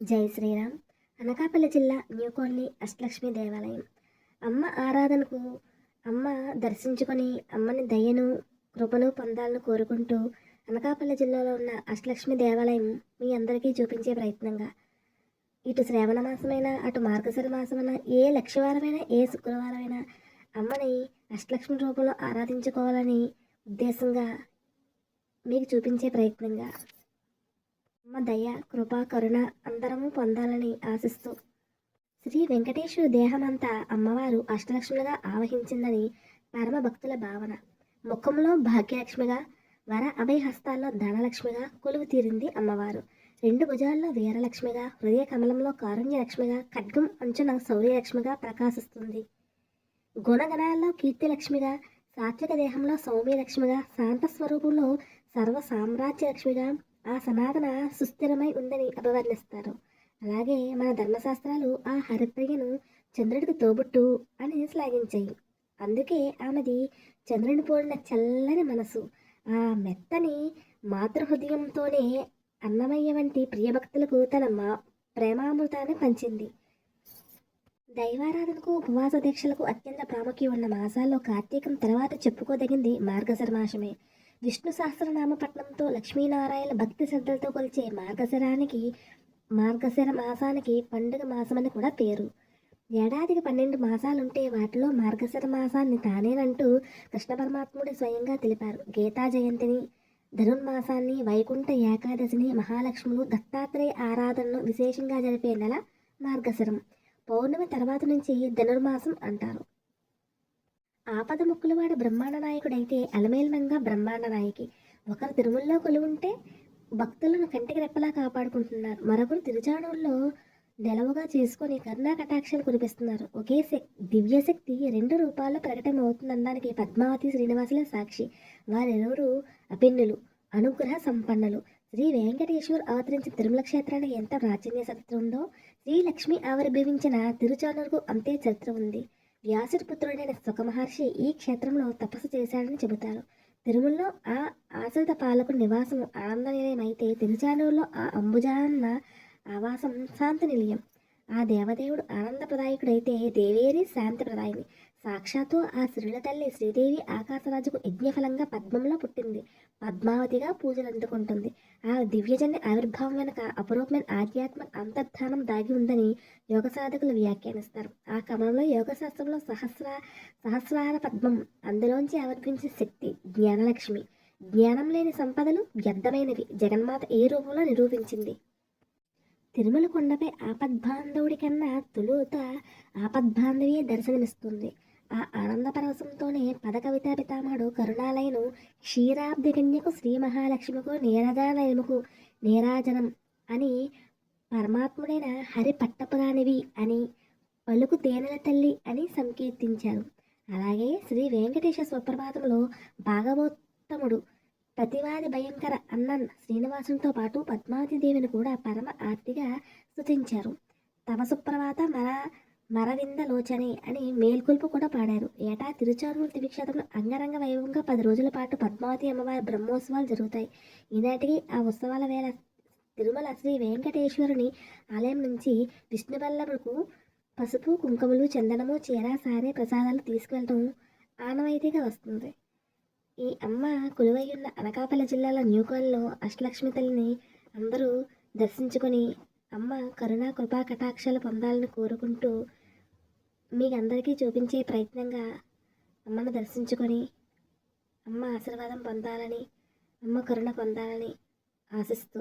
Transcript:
జై శ్రీరామ్. అనకాపల్లి జిల్లా new colony Ashtalakshmi దేవాలయం. అమ్మ ఆరాధనకు అమ్మ దర్శించుకొని అమ్మని దయను కృపను పొందాలని కోరుకుంటూ అనకాపల్లి జిల్లాలో ఉన్న అష్టలక్ష్మి దేవాలయం మీ అందరికీ చూపించే ప్రయత్నంగా. ఇటు శ్రావణ మాసమైన అటు మార్గశిర మాసమైన ఏ లక్షవారమైనా ఏ శుక్రవారమైనా అమ్మని అష్టలక్ష్మి రూపంలో ఆరాధించుకోవాలని ఉద్దేశంగా మీకు చూపించే ప్రయత్నంగా. అమ్మ దయ కృప కరుణ అందరము పొందాలని ఆశిస్తూ. శ్రీ వెంకటేశ్వర దేహమంతా అమ్మవారు అష్టలక్ష్మిగా ఆవహించిందని పరమ భక్తుల భావన. ముఖంలో భాగ్యలక్ష్మిగా వర అభయ హస్తాల్లో ధనలక్ష్మిగా కొలువు తీరింది అమ్మవారు. రెండు భుజాల్లో వీరలక్ష్మిగా హృదయ కమలంలో కారుణ్యలక్ష్మిగా ఖడ్గం అంచున శౌర్యలక్ష్మిగా ప్రకాశిస్తుంది. గుణగణాల్లో కీర్తిలక్ష్మిగా సాత్విక దేహంలో సౌమ్యలక్ష్మిగా శాంత స్వరూపంలో సర్వ సామ్రాజ్య లక్ష్మిగా ఆ సమాధన సుస్థిరమై ఉందని అభివర్ణిస్తారు అలాగే మన ధర్మశాస్త్రాలు ఆ హరిప్రియను చంద్రుడికి తోబుట్టు అని శ్లాఘించాయి. అందుకే ఆమెది చంద్రుని పోలిన చల్లని మనసు ఆ మెత్తని మాతృహృదయంతోనే అన్నమయ్య వంటి ప్రియభక్తులకు తన మా ప్రేమామృతాన్ని పంచింది. దైవారాధనకు ఉపవాస దీక్షలకు అత్యంత ప్రాముఖ్యం ఉన్న మాసాల్లో కార్తీకం తర్వాత చెప్పుకోదగింది మార్గశిర విష్ణు సహస్రనామ పట్నంతో లక్ష్మీనారాయణ భక్తి శ్రద్ధలతో కొలిచే మార్గశిరానికి మార్గశిర మాసానికి పండుగ మాసమని కూడా పేరు. ఏడాదికి పన్నెండు మాసాలుంటే వాటిలో మార్గశిర మాసాన్ని తానేనంటూ కృష్ణ పరమాత్ముడు స్వయంగా తెలిపారు. గీతా జయంతిని ధనుర్మాసాన్ని వైకుంఠ ఏకాదశిని మహాలక్ష్ములు దత్తాత్రేయ ఆరాధనను విశేషంగా జరిపే నెల మార్గశరం. పౌర్ణమి తర్వాత నుంచి ధనుర్మాసం అంటారు. ఆపద ముక్కులవాడు బ్రహ్మాండ నాయకుడైతే అలమేల్మంగా బ్రహ్మాండ నాయకి. ఒకరు తిరుమలలో కొలువుంటే భక్తులను కంటికి రెప్పలా కాపాడుకుంటున్నారు. మరొకరు తిరుచానూరులో నెలవుగా చేసుకొని కరుణా కటాక్షలు కురిపిస్తున్నారు. ఒకే శక్తి దివ్యశక్తి రెండు రూపాల్లో ప్రకటమవుతుందనడానికి పద్మావతి శ్రీనివాసుల సాక్షి. వారెవరు? అభిన్నులు అనుగ్రహ సంపన్నులు. శ్రీ వెంకటేశ్వర్ అవతరించిన తిరుమల క్షేత్రానికి ఎంత ప్రాచీన చరిత్ర ఉందో శ్రీ లక్ష్మి ఆవిర్భవించిన తిరుచానూరుకు అంతే చరిత్ర ఉంది. వ్యాసుడి పుత్రుడైన సుఖమహర్షి ఈ క్షేత్రంలో తపస్సు చేశాడని చెబుతారు. తిరుమలలో ఆ ఆశ్రిత పాలకు నివాసం ఆనంద నిలయం అయితే తిరుచానూరులో ఆ అంబుజాన్న ఆవాసం శాంతి నిలయం ఆ దేవదేవుడు ఆనందప్రదాయకుడైతే దేవేరి శాంతిప్రదాయిని. సాక్షాత్తు ఆ శ్రీల తల్లి శ్రీదేవి ఆకాశరాజుకు యజ్ఞఫలంగా పద్మంలో పుట్టింది. పద్మావతిగా పూజలు అందుకుంటుంది. ఆ దివ్యజన్య ఆవిర్భావం వెనుక అపరూపమైన ఆధ్యాత్మ అంతర్ధానం దాగి ఉందని యోగ సాధకులు వ్యాఖ్యానిస్తారు. ఆ క్రమంలో యోగ శాస్త్రంలో సహస్ర సహస్రార పద్మం అందులోంచి ఆవిర్భించే శక్తి జ్ఞానలక్ష్మి. జ్ఞానం లేని సంపదలు వ్యర్థమైనవి. జగన్మాత ఏ రూపంలో నిరూపించింది? తిరుమల కొండపై ఆపద్బాంధవుడి కన్నా తొలుత ఆపద్బాంధవియే దర్శనమిస్తుంది. ఆ ఆనంద పరవశంతోనే పదకవితా పితామహుడు కరుణాలయను క్షీరాబ్దికన్యకు శ్రీ మహాలక్ష్మికు నీరజాలయముకు నీరాజనం అని పరమాత్ముడైన హరి పట్టపురానివి అని పలుకు తేనెల తల్లి అని సంకీర్తించారు. అలాగే శ్రీ వెంకటేశ్వర సుప్రభాతంలో భాగవోత్తముడు ప్రతివాది భయంకర అన్నన్ శ్రీనివాసునితో పాటు పద్మావతి దేవిని కూడా పరమ ఆర్తిగా స్థుతించారు తమ సుప్రభాత మర మరవింద లోచనే అని మేల్కొల్పు కూడా పాడారు. ఏటా తిరుచానూరు దివిక్షేత్రంలో అంగరంగ వైభవంగా పది రోజుల పాటు పద్మావతి అమ్మవారి బ్రహ్మోత్సవాలు జరుగుతాయి. ఈనాటికి ఆ ఉత్సవాల వేళ తిరుమల శ్రీ వెంకటేశ్వరుని ఆలయం నుంచి విష్ణువల్లభకు పసుపు కుంకుమలు చందనము చీర సారే ప్రసాదాలు తీసుకెళ్ళడం ఆనవాయితీగా వస్తుంది. ఈ అమ్మ కొలువై ఉన్న అనకాపల్లి జిల్లాలో న్యూకాల్లో అష్టలక్ష్మి తల్లిని అందరూ దర్శించుకొని అమ్మ కరుణా కృపా కటాక్షాలు పొందాలని కోరుకుంటూ మీకు అందరికీ చూపించే ప్రయత్నంగా అమ్మను దర్శించుకొని అమ్మ ఆశీర్వాదం పొందాలని అమ్మ కరుణ పొందాలని ఆశిస్తూ